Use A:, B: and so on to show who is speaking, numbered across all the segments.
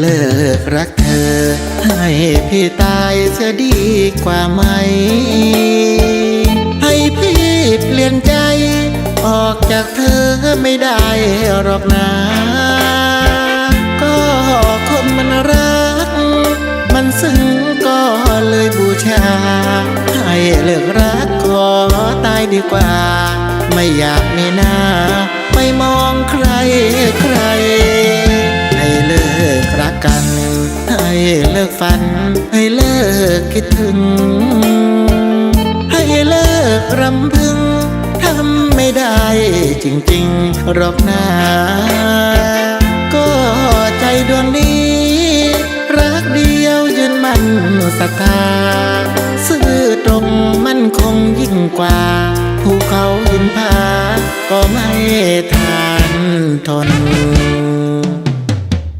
A: เลิกรักเธอ ให้พี่ตายจะดีกว่าไหม ให้พี่เปลี่ยนใจ ออกจากเธอไม่ได้หรอกนะก็คนมันรัก มันซึ้งก็เลยบูชา ให้เลิกรักขอตายดีกว่า ไม่อยากมีหน้าไม่มองใครใคร กัน ให้เลิกฝัน ให้เลิกคิดถึง ให้เลิกรำพึงทำไม่ได้จริงๆหรอกนะก็ใจดวงนี้ รักเดียวยืนมั่นศรัทธาซื่อตรงมั่นคงยิ่งกว่าภูเขาหินผาก็ไม่ทานทน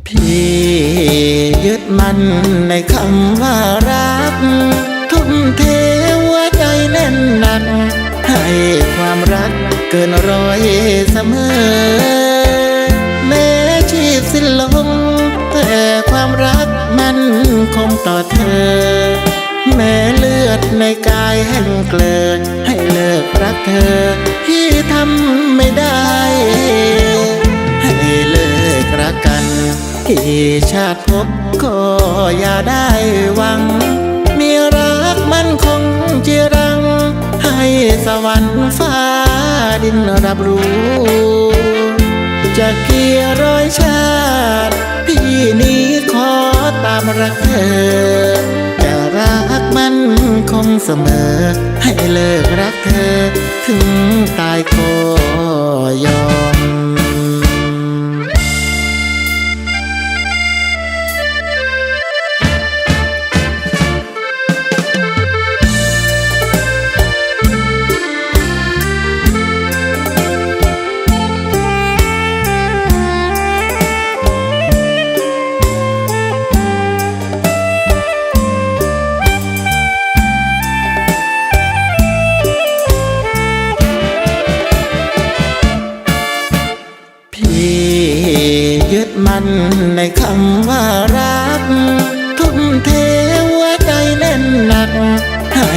A: พี่ยึดมันในคำว่ารัก ทุ่มเทหัวใจแน่นหนัก ให้ความรักเกินร้อยเสมอ แม้ชีพสิ้นลงแต่ความรักมันคงต่อเธอ แม้เลือดในกายแห้งเกลิดให้เลิกรักเธอที่ทำไม่ได้ ที่ชาติพบก็อย่าได้หวัง มีรักมันคงจีรัง ให้สวรรค์ฟ้าดินรับรู้ จะเกี่ยร้อยชาติ พี่นี้ขอตามรักเธอแต่รักมันคงเสมอ ให้เลิกรักเธอ ถึงตายก็ยอม มันในคำว่ารัก ทุ่มเทหัวใจแน่นหนัก ให้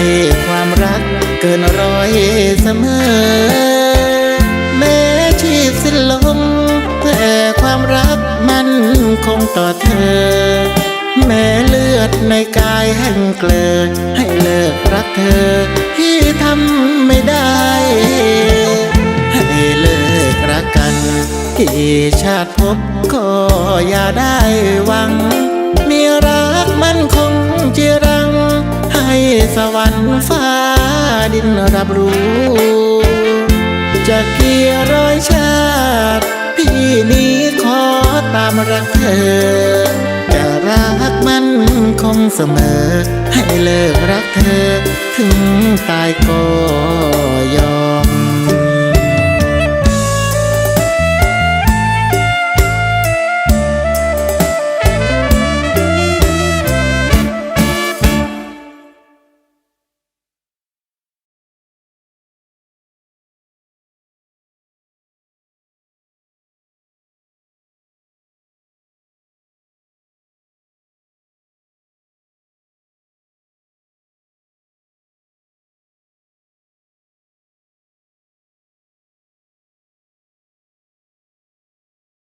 A: ความรักเกินร้อยเสมอ แม้ชีพสิ้นลงแต่ความรักมันคงต่อเธอ แม้เลือดในกายแห้งเกลิดให้เลิกรักเธอ ชาติพบก็อย่าได้หวัง มีรักมันคงจีรัง ให้สวรรค์ฟ้าดินรับรู้ จะเกี่ยร้อยชาติ พี่นี้ขอตามรักเธอแต่รักมันคงเสมอ ให้เลิกรักเธอ ถึงตายก็ยอม